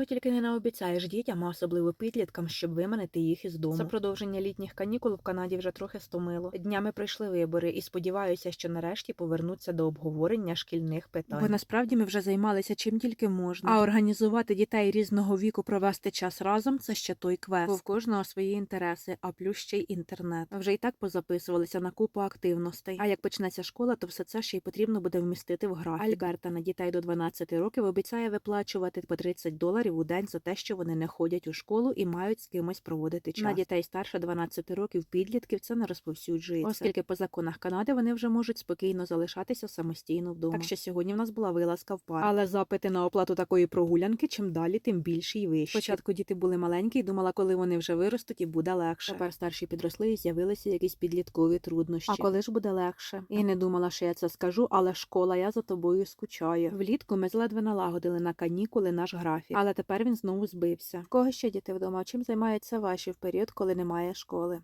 чого тільки не наобіцяєш дітям, а особливо підліткам, щоб виманити їх із дому. За продовження літніх канікул в Канаді вже трохи стомило. Днями пройшли вибори, і сподіваюся, що нарешті повернуться до обговорення шкільних питань. Бо насправді ми вже займалися чим тільки можна. А організувати дітей різного віку провести час разом це ще той квест. Бо в кожного свої інтереси, а плюс ще й інтернет. Вже і так позаписувалися на купу активностей. А як почнеться школа, то все це ще й потрібно буде вмістити в графік. Альберта на дітей до 12 років обіцяє виплачувати по 30 доларів у день за те, що вони не ходять у школу і мають з кимось проводити час. На дітей старше 12 років підлітків це не розповсюджується, оскільки по законах Канади вони вже можуть спокійно залишатися самостійно вдома. Так що сьогодні в нас була вилазка в парк. Але запити на оплату такої прогулянки чим далі, тим більші і вищі. Спочатку діти були маленькі і думала, коли вони вже виростуть і буде легше. Тепер старші підросли і з'явилися якісь підліткові труднощі. А коли ж буде легше? І не думала, що я це скажу, але школа, я за тобою скучаю. Влітку ми ледве налагодили на канікули наш графік, але тепер він знову збився. Кого ще діти вдома? Чим займаються ваші в період, коли немає школи?